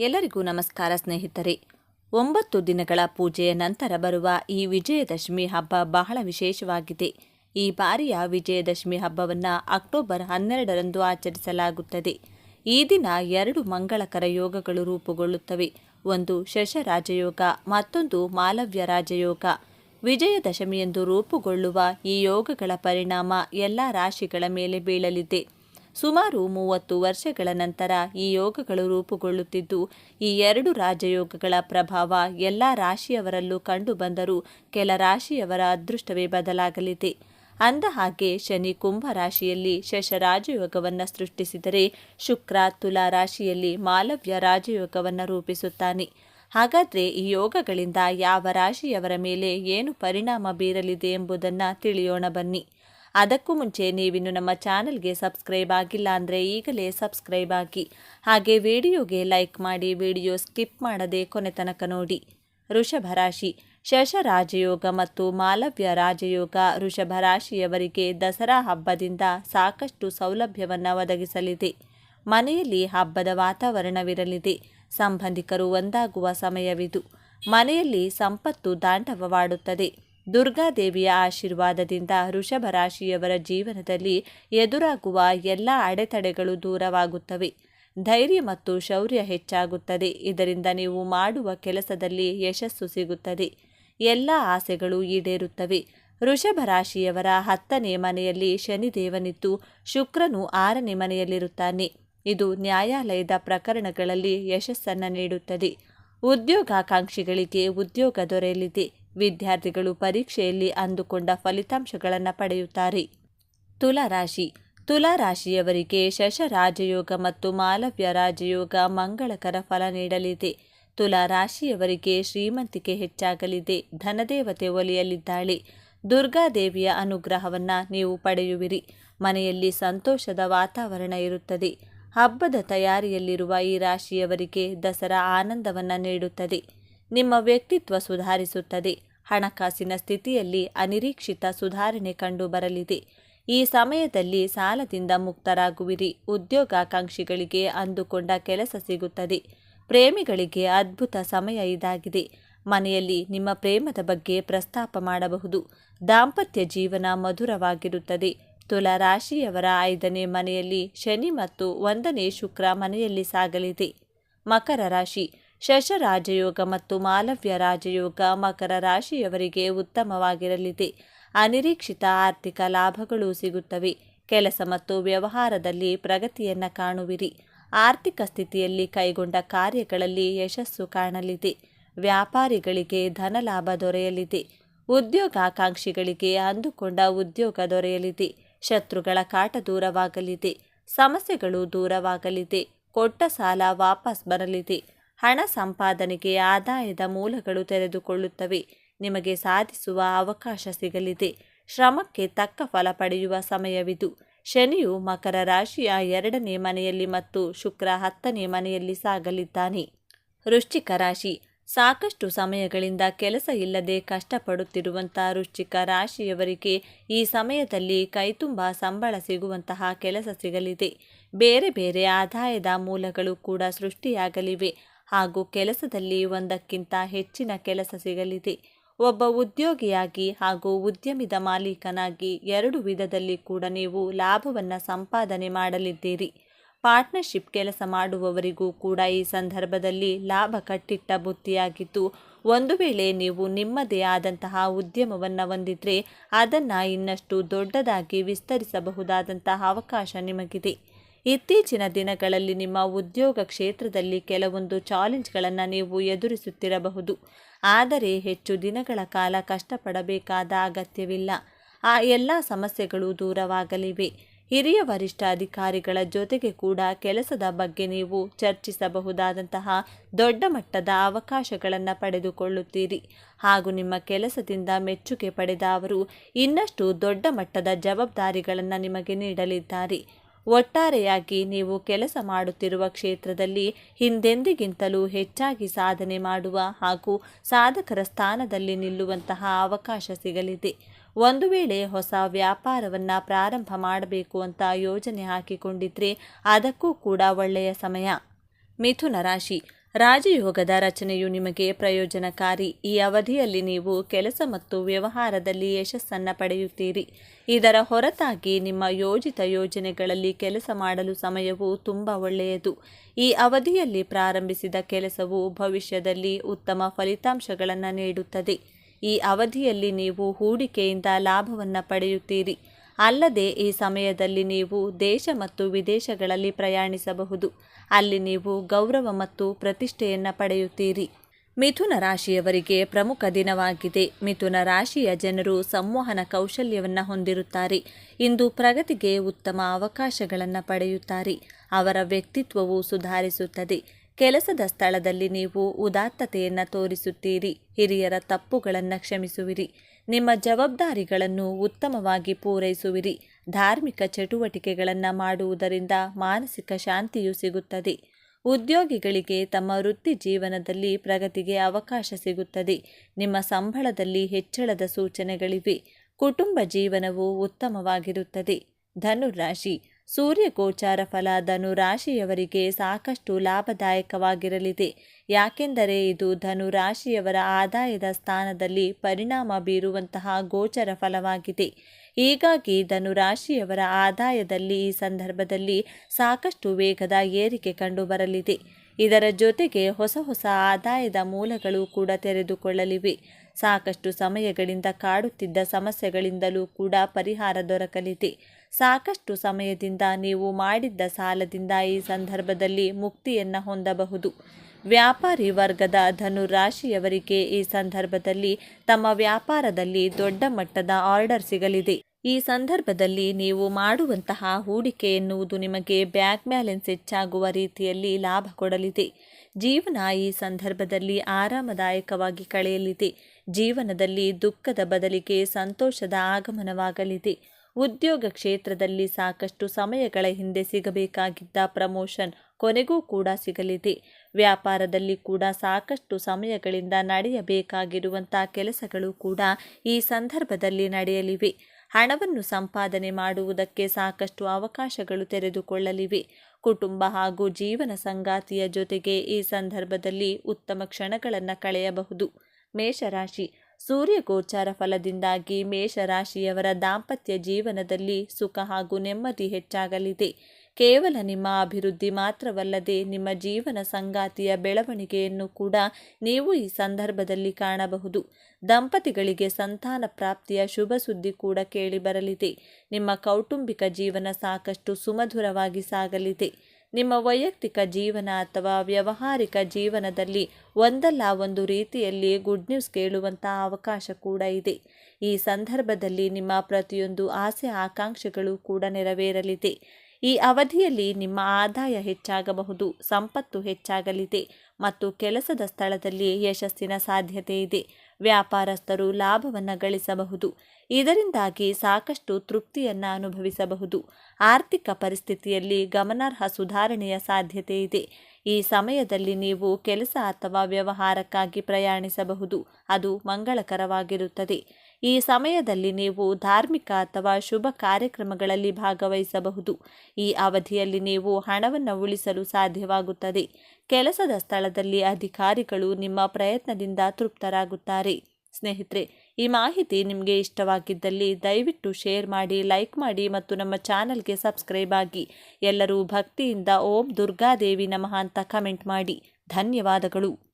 ಎಲ್ಲರಿಗೂ ನಮಸ್ಕಾರ ಸ್ನೇಹಿತರೆ. ಒಂಬತ್ತು ದಿನಗಳ ಪೂಜೆಯ ನಂತರ ಬರುವ ಈ ವಿಜಯದಶಮಿ ಹಬ್ಬ ಬಹಳ ವಿಶೇಷವಾಗಿದೆ. ಈ ಬಾರಿಯ ವಿಜಯದಶಮಿ ಹಬ್ಬವನ್ನು ಅಕ್ಟೋಬರ್ ಹನ್ನೆರಡರಂದು ಆಚರಿಸಲಾಗುತ್ತದೆ. ಈ ದಿನ ಎರಡು ಮಂಗಳಕರ ಯೋಗಗಳು ರೂಪುಗೊಳ್ಳುತ್ತವೆ. ಒಂದು ಶಶ ರಾಜಯೋಗ ಮತ್ತೊಂದು ಮಾಲವ್ಯ ರಾಜಯೋಗ. ವಿಜಯದಶಮಿಯಂದು ರೂಪುಗೊಳ್ಳುವ ಈ ಯೋಗಗಳ ಪರಿಣಾಮ ಎಲ್ಲ ರಾಶಿಗಳ ಮೇಲೆ ಬೀಳಲಿದೆ. ಸುಮಾರು ಮೂವತ್ತು ವರ್ಷಗಳ ನಂತರ ಈ ಯೋಗಗಳು ರೂಪುಗೊಳ್ಳುತ್ತಿದ್ದು, ಈ ಎರಡು ರಾಜಯೋಗಗಳ ಪ್ರಭಾವ ಎಲ್ಲ ರಾಶಿಯವರಲ್ಲೂ ಕಂಡುಬಂದರೂ ಕೆಲ ರಾಶಿಯವರ ಅದೃಷ್ಟವೇ ಬದಲಾಗಲಿದೆ. ಅಂದ ಹಾಗೆ ಶನಿ ಕುಂಭ ರಾಶಿಯಲ್ಲಿ ಶಶ ರಾಜಯೋಗವನ್ನು ಸೃಷ್ಟಿಸಿದರೆ ಶುಕ್ರ ತುಲಾ ರಾಶಿಯಲ್ಲಿ ಮಾಲವ್ಯ ರಾಜಯೋಗವನ್ನು ರೂಪಿಸುತ್ತಾನೆ. ಹಾಗಾದರೆ ಈ ಯೋಗಗಳಿಂದ ಯಾವ ರಾಶಿಯವರ ಮೇಲೆ ಏನು ಪರಿಣಾಮ ಬೀರಲಿದೆ ಎಂಬುದನ್ನು ತಿಳಿಯೋಣ ಬನ್ನಿ. ಅದಕ್ಕೂ ಮುಂಚೆ ನೀವಿನ್ನು ನಮ್ಮ ಚಾನಲ್ಗೆ ಸಬ್ಸ್ಕ್ರೈಬ್ ಆಗಿಲ್ಲ ಅಂದರೆ ಈಗಲೇ ಸಬ್ಸ್ಕ್ರೈಬ್ ಆಗಿ. ಹಾಗೆ ವಿಡಿಯೋಗೆ ಲೈಕ್ ಮಾಡಿ ವಿಡಿಯೋ ಸ್ಕಿಪ್ ಮಾಡದೆ ಕೊನೆ ತನಕ ನೋಡಿ. ವೃಷಭ ರಾಶಿ ಶಶ ರಾಜಯೋಗ ಮತ್ತು ಮಾಲವ್ಯ ರಾಜಯೋಗ ವೃಷಭ ರಾಶಿಯವರಿಗೆ ದಸರಾ ಹಬ್ಬದಿಂದ ಸಾಕಷ್ಟು ಸೌಲಭ್ಯವನ್ನು ಒದಗಿಸಲಿದೆ. ಮನೆಯಲ್ಲಿ ಹಬ್ಬದ ವಾತಾವರಣವಿರಲಿದೆ. ಸಂಬಂಧಿಕರು ಒಂದಾಗುವ ಸಮಯವಿದು. ಮನೆಯಲ್ಲಿ ಸಂಪತ್ತು ತಾಂಡವವಾಡುತ್ತದೆ ದುರ್ಗಾದೇವಿಯ ಆಶೀರ್ವಾದದಿಂದ ವೃಷಭ ರಾಶಿಯವರ ಜೀವನದಲ್ಲಿ ಎದುರಾಗುವ ಎಲ್ಲ ಅಡೆತಡೆಗಳು ದೂರವಾಗುತ್ತವೆ. ಧೈರ್ಯ ಮತ್ತು ಶೌರ್ಯ ಹೆಚ್ಚಾಗುತ್ತದೆ. ಇದರಿಂದ ನೀವು ಮಾಡುವ ಕೆಲಸದಲ್ಲಿ ಯಶಸ್ಸು ಸಿಗುತ್ತದೆ. ಎಲ್ಲ ಆಸೆಗಳು ಈಡೇರುತ್ತವೆ. ವೃಷಭ ರಾಶಿಯವರ ಹತ್ತನೇ ಮನೆಯಲ್ಲಿ ಶನಿದೇವನಿದ್ದು ಶುಕ್ರನು ಆರನೇ ಮನೆಯಲ್ಲಿರುತ್ತಾನೆ. ಇದು ನ್ಯಾಯಾಲಯದ ಪ್ರಕರಣಗಳಲ್ಲಿ ಯಶಸ್ಸನ್ನು ನೀಡುತ್ತದೆ. ಉದ್ಯೋಗಾಕಾಂಕ್ಷಿಗಳಿಗೆ ಉದ್ಯೋಗ ದೊರೆಯಲಿದೆ. ವಿದ್ಯಾರ್ಥಿಗಳು ಪರೀಕ್ಷೆಯಲ್ಲಿ ಅಂದುಕೊಂಡ ಫಲಿತಾಂಶಗಳನ್ನು ಪಡೆಯುತ್ತಾರೆ. ತುಲಾರಾಶಿ ರಾಶಿ. ತುಲಾ ರಾಶಿಯವರಿಗೆ ಶಶ ರಾಜಯೋಗ ಮತ್ತು ಮಾಲವ್ಯ ರಾಜಯೋಗ ಮಂಗಳಕರ ಫಲ ನೀಡಲಿದೆ. ತುಲಾ ರಾಶಿಯವರಿಗೆ ಶ್ರೀಮಂತಿಕೆ ಹೆಚ್ಚಾಗಲಿದೆ. ಧನದೇವತೆ ಒಲಿಯಲಿದ್ದಾಳೆ ದುರ್ಗಾದೇವಿಯ ಅನುಗ್ರಹವನ್ನು ನೀವು ಪಡೆಯುವಿರಿ. ಮನೆಯಲ್ಲಿ ಸಂತೋಷದ ವಾತಾವರಣ ಇರುತ್ತದೆ. ಹಬ್ಬದ ತಯಾರಿಯಲ್ಲಿರುವ ಈ ರಾಶಿಯವರಿಗೆ ದಸರಾ ಆನಂದವನ್ನು ನೀಡುತ್ತದೆ. ನಿಮ್ಮ ವ್ಯಕ್ತಿತ್ವ ಸುಧಾರಿಸುತ್ತದೆ. ಹಣಕಾಸಿನ ಸ್ಥಿತಿಯಲ್ಲಿ ಅನಿರೀಕ್ಷಿತ ಸುಧಾರಣೆ ಕಂಡು ಬರಲಿದೆ ಈ ಸಮಯದಲ್ಲಿ ಸಾಲದಿಂದ ಮುಕ್ತರಾಗುವಿರಿ. ಉದ್ಯೋಗಾಕಾಂಕ್ಷಿಗಳಿಗೆ ಅಂದುಕೊಂಡ ಕೆಲಸ ಸಿಗುತ್ತದೆ. ಪ್ರೇಮಿಗಳಿಗೆ ಅದ್ಭುತ ಸಮಯ ಇದಾಗಿದೆ. ಮನೆಯಲ್ಲಿ ನಿಮ್ಮ ಪ್ರೇಮದ ಬಗ್ಗೆ ಪ್ರಸ್ತಾಪ ಮಾಡಬಹುದು. ದಾಂಪತ್ಯ ಜೀವನ ಮಧುರವಾಗಿರುತ್ತದೆ. ತುಲಾ ರಾಶಿಯವರ ಐದನೇ ಮನೆಯಲ್ಲಿ ಶನಿ ಮತ್ತು ಒಂದನೇ ಶುಕ್ರ ಮನೆಯಲ್ಲಿ ಸಾಗಲಿದೆ. ಮಕರ ರಾಶಿ. ಶಶ ರಾಜಯೋಗ ಮತ್ತು ಮಾಲವ್ಯ ರಾಜಯೋಗ ಮಕರ ರಾಶಿಯವರಿಗೆ ಉತ್ತಮವಾಗಿರಲಿದೆ. ಅನಿರೀಕ್ಷಿತ ಆರ್ಥಿಕ ಲಾಭಗಳು ಸಿಗುತ್ತವೆ. ಕೆಲಸ ಮತ್ತು ವ್ಯವಹಾರದಲ್ಲಿ ಪ್ರಗತಿಯನ್ನು ಕಾಣುವಿರಿ. ಆರ್ಥಿಕ ಸ್ಥಿತಿಯಲ್ಲಿ ಕೈಗೊಂಡ ಕಾರ್ಯಗಳಲ್ಲಿ ಯಶಸ್ಸು ಕಾಣಲಿದೆ. ವ್ಯಾಪಾರಿಗಳಿಗೆ ಧನಲಾಭ ದೊರೆಯಲಿದೆ. ಉದ್ಯೋಗಾಕಾಂಕ್ಷಿಗಳಿಗೆ ಅಂದುಕೊಂಡ ಉದ್ಯೋಗ ದೊರೆಯಲಿದೆ. ಶತ್ರುಗಳ ಕಾಟ ದೂರವಾಗಲಿದೆ. ಸಮಸ್ಯೆಗಳು ದೂರವಾಗಲಿದೆ. ಕೊಟ್ಟ ಸಾಲ ವಾಪಸ್ ಬರಲಿದೆ. ಹಣ ಸಂಪಾದನೆಗೆ ಆದಾಯದ ಮೂಲಗಳು ತೆರೆದುಕೊಳ್ಳುತ್ತವೆ. ನಿಮಗೆ ಸಾಧಿಸುವ ಅವಕಾಶ ಸಿಗಲಿದೆ. ಶ್ರಮಕ್ಕೆ ತಕ್ಕ ಫಲ ಪಡೆಯುವ ಸಮಯವಿದು. ಶನಿಯು ಮಕರ ರಾಶಿಯ ಎರಡನೇ ಮನೆಯಲ್ಲಿ ಮತ್ತು ಶುಕ್ರ ಹತ್ತನೇ ಮನೆಯಲ್ಲಿ ಸಾಗಲಿದ್ದಾನೆ. ವೃಶ್ಚಿಕ ರಾಶಿ. ಸಾಕಷ್ಟು ಸಮಯಗಳಿಂದ ಕೆಲಸ ಇಲ್ಲದೆ ಕಷ್ಟಪಡುತ್ತಿರುವಂಥ ವೃಶ್ಚಿಕ ರಾಶಿಯವರಿಗೆ ಈ ಸಮಯದಲ್ಲಿ ಕೈತುಂಬ ಸಂಬಳ ಸಿಗುವಂತಹ ಕೆಲಸ ಸಿಗಲಿದೆ. ಬೇರೆ ಬೇರೆ ಆದಾಯದ ಮೂಲಗಳು ಕೂಡ ಸೃಷ್ಟಿಯಾಗಲಿವೆ. ಹಾಗೂ ಕೆಲಸದಲ್ಲಿ ಒಂದಕ್ಕಿಂತ ಹೆಚ್ಚಿನ ಕೆಲಸ ಸಿಗಲಿದೆ. ಒಬ್ಬ ಉದ್ಯೋಗಿಯಾಗಿ ಹಾಗೂ ಉದ್ಯಮಿದ ಮಾಲೀಕನಾಗಿ ಎರಡು ವಿಧದಲ್ಲಿ ಕೂಡ ನೀವು ಲಾಭವನ್ನು ಸಂಪಾದನೆ ಮಾಡಲಿದ್ದೀರಿ. ಪಾರ್ಟ್ನರ್ಶಿಪ್ ಕೆಲಸ ಮಾಡುವವರಿಗೂ ಕೂಡ ಈ ಸಂದರ್ಭದಲ್ಲಿ ಲಾಭ ಕಟ್ಟಿಟ್ಟ ಬುತ್ತಿಯಾಗಿದ್ದು, ಒಂದು ವೇಳೆ ನೀವು ನಿಮ್ಮದೇ ಆದಂತಹ ಉದ್ಯಮವನ್ನು ಹೊಂದಿದ್ರೆ ಅದನ್ನು ಇನ್ನಷ್ಟು ದೊಡ್ಡದಾಗಿ ವಿಸ್ತರಿಸಬಹುದಾದಂತಹ ಅವಕಾಶ ನಿಮಗಿದೆ. ಇತ್ತೀಚಿನ ದಿನಗಳಲ್ಲಿ ನಿಮ್ಮ ಉದ್ಯೋಗ ಕ್ಷೇತ್ರದಲ್ಲಿ ಕೆಲವೊಂದು ಚಾಲೆಂಜ್ಗಳನ್ನು ನೀವು ಎದುರಿಸುತ್ತಿರಬಹುದು. ಆದರೆ ಹೆಚ್ಚು ದಿನಗಳ ಕಾಲ ಕಷ್ಟಪಡಬೇಕಾದ ಅಗತ್ಯವಿಲ್ಲ. ಆ ಎಲ್ಲ ಸಮಸ್ಯೆಗಳು ದೂರವಾಗಲಿವೆ. ಹಿರಿಯ ವರಿಷ್ಠ ಅಧಿಕಾರಿಗಳ ಜೊತೆಗೆ ಕೂಡ ಕೆಲಸದ ಬಗ್ಗೆ ನೀವು ಚರ್ಚಿಸಬಹುದಾದಂತಹ ದೊಡ್ಡ ಮಟ್ಟದ ಅವಕಾಶಗಳನ್ನು ಪಡೆದುಕೊಳ್ಳುತ್ತೀರಿ. ಹಾಗೂ ನಿಮ್ಮ ಕೆಲಸದಿಂದ ಮೆಚ್ಚುಗೆ ಪಡೆದ ಅವರು ಇನ್ನಷ್ಟು ದೊಡ್ಡ ಮಟ್ಟದ ಜವಾಬ್ದಾರಿಗಳನ್ನು ನಿಮಗೆ ನೀಡಲಿದ್ದಾರೆ. ಒಟ್ಟಾರೆಯಾಗಿ ನೀವು ಕೆಲಸ ಮಾಡುತ್ತಿರುವ ಕ್ಷೇತ್ರದಲ್ಲಿ ಹಿಂದೆಂದಿಗಿಂತಲೂ ಹೆಚ್ಚಾಗಿ ಸಾಧನೆ ಮಾಡುವ ಹಾಗೂ ಸಾಧಕರ ಸ್ಥಾನದಲ್ಲಿ ನಿಲ್ಲುವಂತಹ ಅವಕಾಶ ಸಿಗಲಿದೆ. ಒಂದು ವೇಳೆ ಹೊಸ ವ್ಯಾಪಾರವನ್ನು ಪ್ರಾರಂಭ ಮಾಡಬೇಕು ಅಂತ ಯೋಜನೆ ಹಾಕಿಕೊಂಡಿದ್ರೆ ಅದಕ್ಕೂ ಕೂಡ ಒಳ್ಳೆಯ ಸಮಯ. ಮಿಥುನ ರಾಶಿ. ರಾಜಯೋಗದ ರಚನೆಯು ನಿಮಗೆ ಪ್ರಯೋಜನಕಾರಿ. ಈ ಅವಧಿಯಲ್ಲಿ ನೀವು ಕೆಲಸ ಮತ್ತು ವ್ಯವಹಾರದಲ್ಲಿ ಯಶಸ್ಸನ್ನು ಪಡೆಯುತ್ತೀರಿ. ಇದರ ಹೊರತಾಗಿ ನಿಮ್ಮ ಯೋಜಿತ ಯೋಜನೆಗಳಲ್ಲಿ ಕೆಲಸ ಮಾಡಲು ಸಮಯವು ತುಂಬ ಒಳ್ಳೆಯದು. ಈ ಅವಧಿಯಲ್ಲಿ ಪ್ರಾರಂಭಿಸಿದ ಕೆಲಸವು ಭವಿಷ್ಯದಲ್ಲಿ ಉತ್ತಮ ಫಲಿತಾಂಶಗಳನ್ನು ನೀಡುತ್ತದೆ. ಈ ಅವಧಿಯಲ್ಲಿ ನೀವು ಹೂಡಿಕೆಯಿಂದ ಲಾಭವನ್ನು ಪಡೆಯುತ್ತೀರಿ. ಅಲ್ಲದೆ ಈ ಸಮಯದಲ್ಲಿ ನೀವು ದೇಶ ಮತ್ತು ವಿದೇಶಗಳಲ್ಲಿ ಪ್ರಯಾಣಿಸಬಹುದು. ಅಲ್ಲಿ ನೀವು ಗೌರವ ಮತ್ತು ಪ್ರತಿಷ್ಠೆಯನ್ನು ಪಡೆಯುತ್ತೀರಿ. ಮಿಥುನ ರಾಶಿಯವರಿಗೆ ಪ್ರಮುಖ ದಿನವಾಗಿದೆ. ಮಿಥುನ ರಾಶಿಯ ಜನರು ಸಂವಹನ ಕೌಶಲ್ಯವನ್ನು ಹೊಂದಿರುತ್ತಾರೆ. ಇಂದು ಪ್ರಗತಿಗೆ ಉತ್ತಮ ಅವಕಾಶಗಳನ್ನು ಪಡೆಯುತ್ತಾರೆ. ಅವರ ವ್ಯಕ್ತಿತ್ವವು ಸುಧಾರಿಸುತ್ತದೆ. ಕೆಲಸದ ಸ್ಥಳದಲ್ಲಿ ನೀವು ಉದಾತ್ತತೆಯನ್ನು ತೋರಿಸುತ್ತೀರಿ. ಹಿರಿಯರ ತಪ್ಪುಗಳನ್ನು ಕ್ಷಮಿಸುವಿರಿ. ನಿಮ್ಮ ಜವಾಬ್ದಾರಿಗಳನ್ನು ಉತ್ತಮವಾಗಿ ಪೂರೈಸುವಿರಿ. ಧಾರ್ಮಿಕ ಚಟುವಟಿಕೆಗಳನ್ನು ಮಾಡುವುದರಿಂದ ಮಾನಸಿಕ ಶಾಂತಿಯು ಸಿಗುತ್ತದೆ. ಉದ್ಯೋಗಿಗಳಿಗೆ ತಮ್ಮ ವೃತ್ತಿ ಜೀವನದಲ್ಲಿ ಪ್ರಗತಿಗೆ ಅವಕಾಶ ಸಿಗುತ್ತದೆ. ನಿಮ್ಮ ಸಂಬಳದಲ್ಲಿ ಹೆಚ್ಚಳದ ಸೂಚನೆಗಳಿವೆ. ಕುಟುಂಬ ಜೀವನವು ಉತ್ತಮವಾಗಿರುತ್ತದೆ. ಧನುರಾಶಿ ಸೂರ್ಯ ಗೋಚಾರ ಫಲ ಧನುರಾಶಿಯವರಿಗೆ ಸಾಕಷ್ಟು ಲಾಭದಾಯಕವಾಗಿರಲಿದೆ. ಯಾಕೆಂದರೆ ಇದು ಧನುರಾಶಿಯವರ ಆದಾಯದ ಸ್ಥಾನದಲ್ಲಿ ಪರಿಣಾಮ ಬೀರುವಂತಹ ಗೋಚರ ಫಲವಾಗಿದೆ. ಹೀಗಾಗಿ ಧನುರಾಶಿಯವರ ಆದಾಯದಲ್ಲಿ ಈ ಸಂದರ್ಭದಲ್ಲಿ ಸಾಕಷ್ಟು ವೇಗದ ಏರಿಕೆ ಕಂಡುಬರಲಿದೆ. ಇದರ ಜೊತೆಗೆ ಹೊಸ ಹೊಸ ಆದಾಯದ ಮೂಲಗಳು ಕೂಡ ತೆರೆದುಕೊಳ್ಳಲಿವೆ. ಸಾಕಷ್ಟು ಸಮಯಗಳಿಂದ ಕಾಡುತ್ತಿದ್ದ ಸಮಸ್ಯೆಗಳಿಂದಲೂ ಕೂಡ ಪರಿಹಾರ ದೊರಕಲಿದೆ. ಸಾಕಷ್ಟು ಸಮಯದಿಂದ ನೀವು ಮಾಡಿದ್ದ ಸಾಲದಿಂದ ಈ ಸಂದರ್ಭದಲ್ಲಿ ಮುಕ್ತಿಯನ್ನು ಹೊಂದಬಹುದು. ವ್ಯಾಪಾರಿ ವರ್ಗದ ಧನುರಾಶಿಯವರಿಗೆ ಈ ಸಂದರ್ಭದಲ್ಲಿ ತಮ್ಮ ವ್ಯಾಪಾರದಲ್ಲಿ ದೊಡ್ಡ ಮಟ್ಟದ ಆರ್ಡರ್ ಸಿಗಲಿದೆ. ಈ ಸಂದರ್ಭದಲ್ಲಿ ನೀವು ಮಾಡುವಂತಹ ಹೂಡಿಕೆ ಎನ್ನುವುದು ನಿಮಗೆ ಬ್ಯಾಂಕ್ ಬ್ಯಾಲೆನ್ಸ್ ಹೆಚ್ಚಾಗುವ ರೀತಿಯಲ್ಲಿ ಲಾಭ ಕೊಡಲಿದೆ. ಜೀವನ ಈ ಸಂದರ್ಭದಲ್ಲಿ ಆರಾಮದಾಯಕವಾಗಿ ಕಳೆಯಲಿದೆ. ಜೀವನದಲ್ಲಿ ದುಃಖದ ಬದಲಿಗೆ ಸಂತೋಷದ ಆಗಮನವಾಗಲಿದೆ. ಉದ್ಯೋಗ ಕ್ಷೇತ್ರದಲ್ಲಿ ಸಾಕಷ್ಟು ಸಮಯಗಳ ಹಿಂದೆ ಸಿಗಬೇಕಾಗಿದ್ದ ಪ್ರಮೋಷನ್ ಕೊನೆಗೂ ಕೂಡ ಸಿಗಲಿದೆ. ವ್ಯಾಪಾರದಲ್ಲಿ ಕೂಡ ಸಾಕಷ್ಟು ಸಮಯಗಳಿಂದ ನಡೆಯಬೇಕಾಗಿರುವಂಥ ಕೆಲಸಗಳು ಕೂಡ ಈ ಸಂದರ್ಭದಲ್ಲಿ ನಡೆಯಲಿವೆ. ಹಣವನ್ನು ಸಂಪಾದನೆ ಮಾಡುವುದಕ್ಕೆ ಸಾಕಷ್ಟು ಅವಕಾಶಗಳು ತೆರೆದುಕೊಳ್ಳಲಿವೆ. ಕುಟುಂಬ ಹಾಗೂ ಜೀವನ ಸಂಗಾತಿಯ ಜೊತೆಗೆ ಈ ಸಂದರ್ಭದಲ್ಲಿ ಉತ್ತಮ ಕ್ಷಣಗಳನ್ನು ಕಳೆಯಬಹುದು. ಮೇಷರಾಶಿ ಸೂರ್ಯ ಗೋಚಾರ ಫಲದಿಂದಾಗಿ ಮೇಷರಾಶಿಯವರ ದಾಂಪತ್ಯ ಜೀವನದಲ್ಲಿ ಸುಖ ಹಾಗೂ ನೆಮ್ಮದಿ ಹೆಚ್ಚಾಗಲಿದೆ. ಕೇವಲ ನಿಮ್ಮ ಅಭಿವೃದ್ಧಿ ಮಾತ್ರವಲ್ಲದೆ ನಿಮ್ಮ ಜೀವನ ಸಂಗಾತಿಯ ಬೆಳವಣಿಗೆಯನ್ನು ಕೂಡ ನೀವು ಈ ಸಂದರ್ಭದಲ್ಲಿ ಕಾಣಬಹುದು. ದಂಪತಿಗಳಿಗೆ ಸಂತಾನ ಪ್ರಾಪ್ತಿಯ ಶುಭ ಸುದ್ದಿ ಕೂಡ ಕೇಳಿಬರಲಿದೆ ನಿಮ್ಮ ಕೌಟುಂಬಿಕ ಜೀವನ ಸಾಕಷ್ಟು ಸುಮಧುರವಾಗಿ ಸಾಗಲಿದೆ. ನಿಮ್ಮ ವೈಯಕ್ತಿಕ ಜೀವನ ಅಥವಾ ವ್ಯವಹಾರಿಕ ಜೀವನದಲ್ಲಿ ಒಂದಲ್ಲ ಒಂದು ರೀತಿಯಲ್ಲಿ ಗುಡ್ ನ್ಯೂಸ್ ಕೇಳುವಂಥ ಅವಕಾಶ ಕೂಡ ಇದೆ. ಈ ಸಂದರ್ಭದಲ್ಲಿ ನಿಮ್ಮ ಪ್ರತಿಯೊಂದು ಆಸೆ ಆಕಾಂಕ್ಷೆಗಳು ಕೂಡ ನೆರವೇರಲಿದೆ. ಈ ಅವಧಿಯಲ್ಲಿ ನಿಮ್ಮ ಆದಾಯ ಹೆಚ್ಚಾಗಬಹುದು, ಸಂಪತ್ತು ಹೆಚ್ಚಾಗಲಿದೆ ಮತ್ತು ಕೆಲಸದ ಸ್ಥಳದಲ್ಲಿ ಯಶಸ್ಸಿನ ಸಾಧ್ಯತೆ ಇದೆ. ವ್ಯಾಪಾರಸ್ಥರು ಲಾಭವನ್ನು ಗಳಿಸಬಹುದು. ಇದರಿಂದಾಗಿ ಸಾಕಷ್ಟು ತೃಪ್ತಿಯನ್ನು ಅನುಭವಿಸಬಹುದು. ಆರ್ಥಿಕ ಪರಿಸ್ಥಿತಿಯಲ್ಲಿ ಗಮನಾರ್ಹ ಸುಧಾರಣೆಯ ಸಾಧ್ಯತೆ ಇದೆ. ಈ ಸಮಯದಲ್ಲಿ ನೀವು ಕೆಲಸ ಅಥವಾ ವ್ಯವಹಾರಕ್ಕಾಗಿ ಪ್ರಯಾಣಿಸಬಹುದು. ಅದು ಮಂಗಳಕರವಾಗಿರುತ್ತದೆ. ಈ ಸಮಯದಲ್ಲಿ ನೀವು ಧಾರ್ಮಿಕ ಅಥವಾ ಶುಭ ಕಾರ್ಯಕ್ರಮಗಳಲ್ಲಿ ಭಾಗವಹಿಸಬಹುದು. ಈ ಅವಧಿಯಲ್ಲಿ ನೀವು ಹಣವನ್ನು ಉಳಿಸಲು ಸಾಧ್ಯವಾಗುತ್ತದೆ. ಕೆಲಸದ ಸ್ಥಳದಲ್ಲಿ ಅಧಿಕಾರಿಗಳು ನಿಮ್ಮ ಪ್ರಯತ್ನದಿಂದ ತೃಪ್ತರಾಗುತ್ತಾರೆ. ಸ್ನೇಹಿತರೆ, ಈ ಮಾಹಿತಿ ನಿಮಗೆ ಇಷ್ಟವಾಗಿದ್ದಲ್ಲಿ ದಯವಿಟ್ಟು ಶೇರ್ ಮಾಡಿ, ಲೈಕ್ ಮಾಡಿ ಮತ್ತು ನಮ್ಮ ಚಾನಲ್ಗೆ ಸಬ್ಸ್ಕ್ರೈಬ್ ಆಗಿ. ಎಲ್ಲರೂ ಭಕ್ತಿಯಿಂದ ಓಂ ದುರ್ಗಾದೇವಿ ನಮಃ ಅಂತ ಕಮೆಂಟ್ ಮಾಡಿ. ಧನ್ಯವಾದಗಳು.